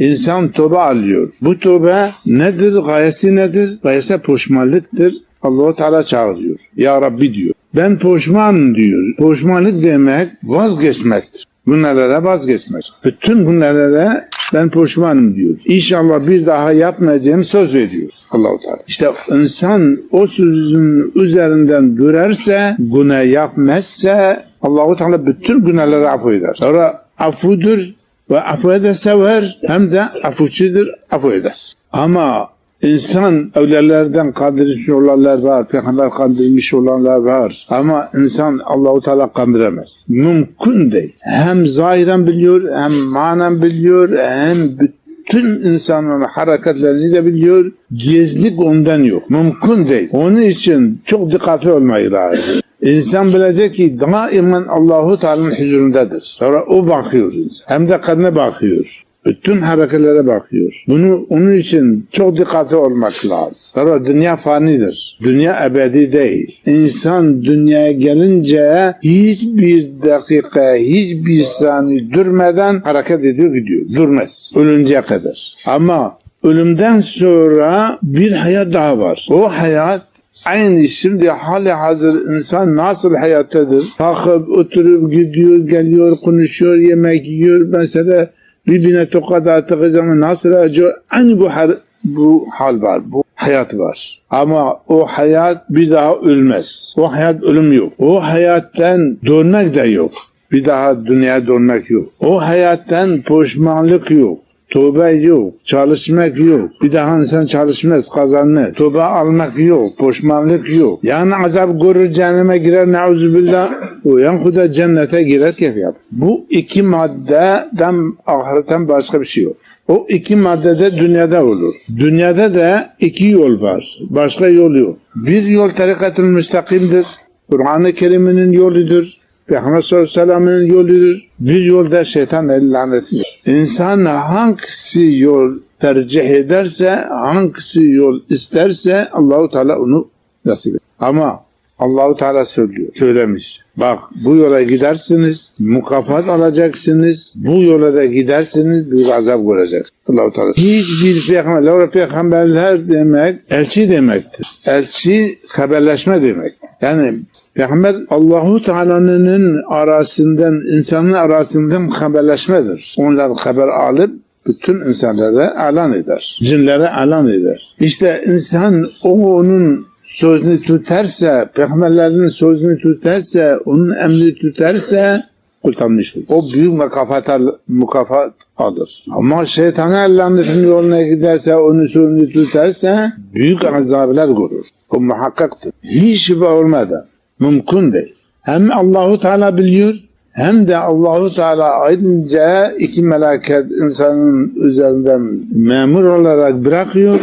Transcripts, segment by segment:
İnsan toba alıyor. Bu toba nedir? Gayesi nedir? Gayesi pişmanlıktır. Allah Teala çağırıyor. Ya Rabbi diyor. Ben pişmanım diyor. Pişmanlık demek vazgeçmektir. Bunlara vazgeçmek. Bütün bunlara ben pişmanım diyor. İnşallah bir daha yapmayacağım söz veriyor Allah-u Teala. İşte insan o sözün üzerinden durarsa, günah yapmazsa Allah-u Teala bütün günahları affeder. Sonra affudur ve affı da sever hem de affuçudur, affı eder. Ama insan evlilerden kandırmış olanlar var, peygamber kandırmış olanlar var. Ama insan Allahu Teala kandıramaz. Mümkün değil. Hem zahiren biliyor, hem manen biliyor, hem bütün insanın hareketlerini de biliyor. Gizlik ondan yok. Mümkün değil. Onun için çok dikkatli olmayı lazım. İnsan bilecek ki daimen Allahu Teala'nın huzurundadır. Sonra o bakıyor insan. Hem de kadına bakıyor. Bütün hareketlere bakıyor. Bunu onun için çok dikkatli olmak lazım. Sonra dünya fanidir. Dünya ebedi değil. İnsan dünyaya gelince hiçbir dakika, hiçbir saniye durmadan hareket ediyor gidiyor. Durmaz. Ölünceye kadar. Ama ölümden sonra bir hayat daha var. O hayat Aynı şimdi hali hazır insan nasıl hayattadır? Kalkıp oturup gidiyor, geliyor, konuşuyor, yemek yiyor. Mesela birbirine tokat attığı zaman nasıl acıyor? Aynı bu, hal, bu hal var, bu hayat var. Ama o hayat bir daha ölmez. O hayat ölüm yok. O hayattan dönmek de yok. Bir daha dünyaya dönmek yok. O hayattan pişmanlık yok. Tövbe yok, çalışmak yok. Bir daha insan çalışmaz, kazanmaz. Tövbe almak yok, pişmanlık yok. Yani azap görür, cehenneme girer, neuzubillah. Uyan kuda cennete girer, keyif yap. Bu iki maddeden ahiretten başka bir şey yok. O iki maddede dünyada olur. Dünyada da iki yol var. Başka yol yok. Bir yol tarikatül müstakimdir. Kur'an-ı Kerim'in yoludur. Peygamber sallallahu aleyhi ve sellem'in yoludur. Bir yolda şeytan el lanetliyor. İnsan hangisi yol tercih ederse, hangisi yol isterse Allahu Teala onu nasip eder. Ama Allahu Teala söylüyor, söylemiş. Bak bu yola gidersiniz, mukafat alacaksınız. Bu yola da gidersiniz, büyük azap göreceksiniz. Allahu Teala. Hiçbir peygamber, Laura peygamberler demek elçi demektir. Elçi haberleşme demek. Yani Peygamber Allahu Teala'nın arasından, insanın arasından haberleşmedir. Onlar haber alıp bütün insanlara alan eder. Cinlere alan eder. İşte insan o onun sözünü tutarsa, peygamberlerin sözünü tutarsa, onun emri tutarsa kurtarmış olur. O büyük mukafat, al- mukafat alır. Ama şeytana lanetinin yoluna giderse, onun sözünü tutarsa büyük azablar görür. O muhakkaktır. Hiç şüphe olmadan. Mümkün değil. Hem Allahu Teala biliyor hem de Allahu Teala ayrıca iki melaket insanın üzerinden memur olarak bırakıyor.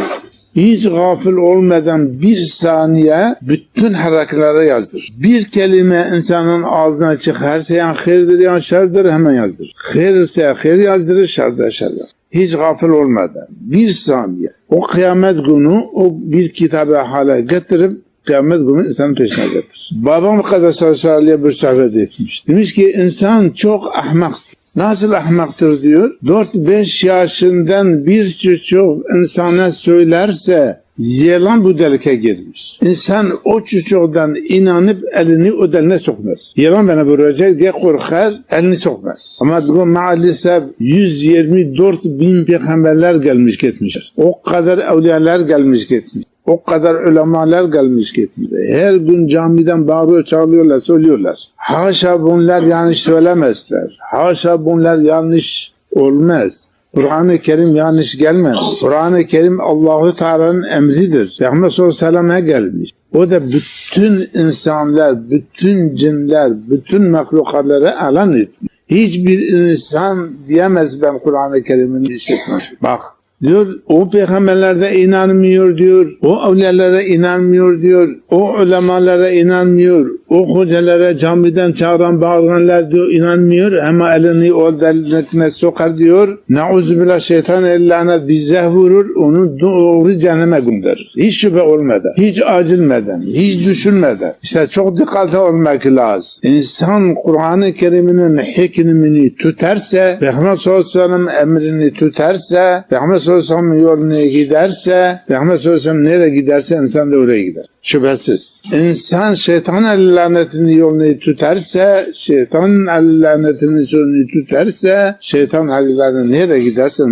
Hiç gafil olmadan bir saniye bütün hareketleri yazdır. Bir kelime insanın ağzına çıkarsa yani hayırdır yani şerdir hemen yazdır. Hayır ise hayır yazdırır, şer de şer yazdırır. Hiç gafil olmadan bir saniye o kıyamet günü o bir kitabı hale getirip kıyamet günü insanın peşine getirir. Babam kadar Sallallahu bir sohbet etmiş. Demiş ki insan çok ahmaktır. Nasıl ahmaktır diyor. 4-5 yaşından bir çocuk insana söylerse yalan bu delike girmiş. İnsan o çocuktan inanıp elini o deline sokmaz. Yalan bana vuracak diye korkar, elini sokmaz. Ama maalesef 124 bin peygamberler gelmiş gitmiş. O kadar evliyalar gelmiş gitmiş. O kadar ulemalar gelmiş gitmiş. Her gün camiden bağırıyor, çağırıyorlar, söylüyorlar. Haşa bunlar yanlış söylemezler. Haşa bunlar yanlış olmaz. Kur'an-ı Kerim yanlış gelmemiş. Kur'an-ı Kerim Allahu Teala'nın emridir. Peygamber sallallahu aleyhi gelmiş. O da bütün insanlar, bütün cinler, bütün mahlukatları alan etmiş. Hiçbir insan diyemez ben Kur'an-ı Kerim'ini işitmem. Bak Diyor o peygamberlerde inanmıyor diyor. O evlilere inanmıyor diyor. O ulemalara inanmıyor. O hocalara camiden çağıran bağıranlar diyor inanmıyor ama elini o deliletine sokar diyor. Nauzubillah şeytan el lanet bize vurur onu doğru cehenneme gönderir. Hiç şüphe olmadan, hiç acilmeden, hiç düşünmeden. İşte çok dikkatli olmak lazım. İnsan Kur'an-ı Kerim'in hikmini tutarsa, Peygamber sallallahu emrini tutarsa, Peygamber sallallahu aleyhi ve sellem yoluna giderse, Peygamber sallallahu nereye giderse insan da oraya gider. Şüphesiz. İnsan şeytan el lanetini yolunu tutarsa, şeytan el lanetini yolunu tutarsa, şeytan el lanetini nereye giderse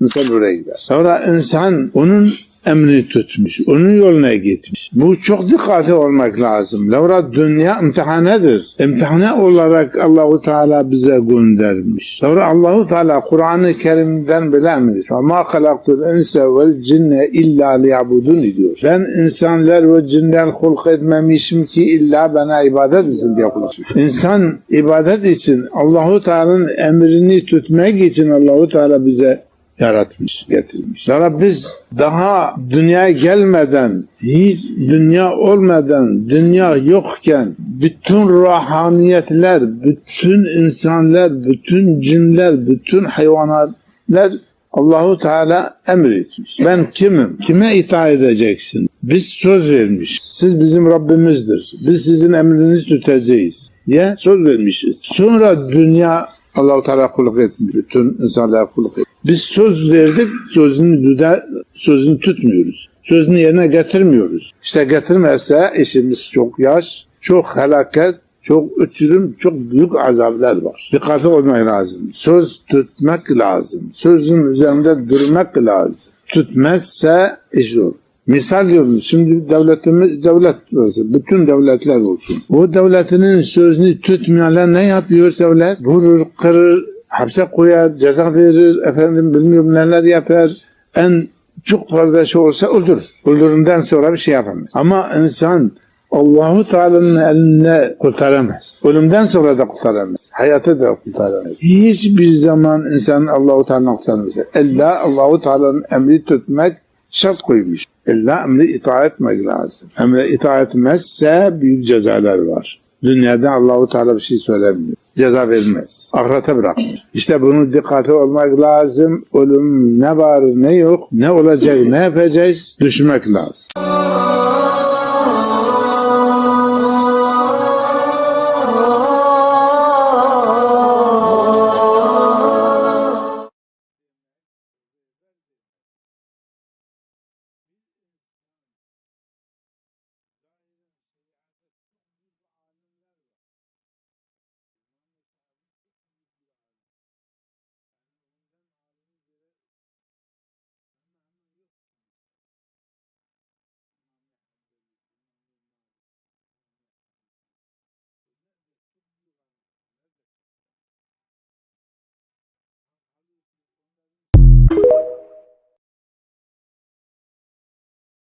insan oraya gider. Sonra insan onun emrini tutmuş, onun yoluna gitmiş. Bu çok dikkatli olmak lazım. Lavra dünya imtihanedir. İmtihane olarak Allahu Teala bize göndermiş. Lavra Allahu Teala Kur'an-ı Kerim'den bilememiş. Ve ma halaktul insa vel cinne illa liyabudun diyor. Ben insanlar ve cinler hulk etmemişim ki illa bana ibadet etsin diye kulak. İnsan ibadet için Allahu Teala'nın emrini tutmak için Allahu Teala bize yaratmış, getirmiş. Yani biz daha dünyaya gelmeden, hiç dünya olmadan, dünya yokken bütün ruhaniyetler, bütün insanlar, bütün cinler, bütün hayvanatlar Allahu Teala emretmiş. Ben kimim? Kime itaat edeceksin? Biz söz vermiş. Siz bizim Rabbimizdir. Biz sizin emrinizi tutacağız diye söz vermişiz. Sonra dünya Allahu Teala kulluk etmiyor. Bütün insanlara kulluk etmiyor. Biz söz verdik, sözünü düde, sözünü tutmuyoruz. Sözünü yerine getirmiyoruz. İşte getirmezse işimiz çok yaş, çok helaket, çok uçurum, çok büyük azaplar var. Dikkatli olmak lazım. Söz tutmak lazım. Sözün üzerinde durmak lazım. Tutmazsa iş zor. Misal diyorum şimdi devletimiz devlet bütün devletler olsun. O devletinin sözünü tutmayanlar ne yapıyor devlet? Vurur, kırır, hapse koyar, ceza verir, efendim bilmiyorum neler yapar. En çok fazla şey olsa öldürür. Öldüründen sonra bir şey yapamaz. Ama insan Allahu Teala'nın eline kurtaramaz. Ölümden sonra da kurtaramaz. Hayatı da kurtaramaz. Hiçbir zaman insan Allahu Teala'nın kurtaramaz. İlla Allahu Teala'nın emri tutmak şart koymuş. İlla emri itaat etmek lazım. Emre itaat etmezse büyük cezalar var. Dünyada Allahu Teala bir şey söylemiyor. Ceza vermez. Ahirete bırakmıyor. İşte bunu dikkate olmak lazım. Ölüm ne var ne yok, ne olacak, ne yapacağız düşünmek lazım.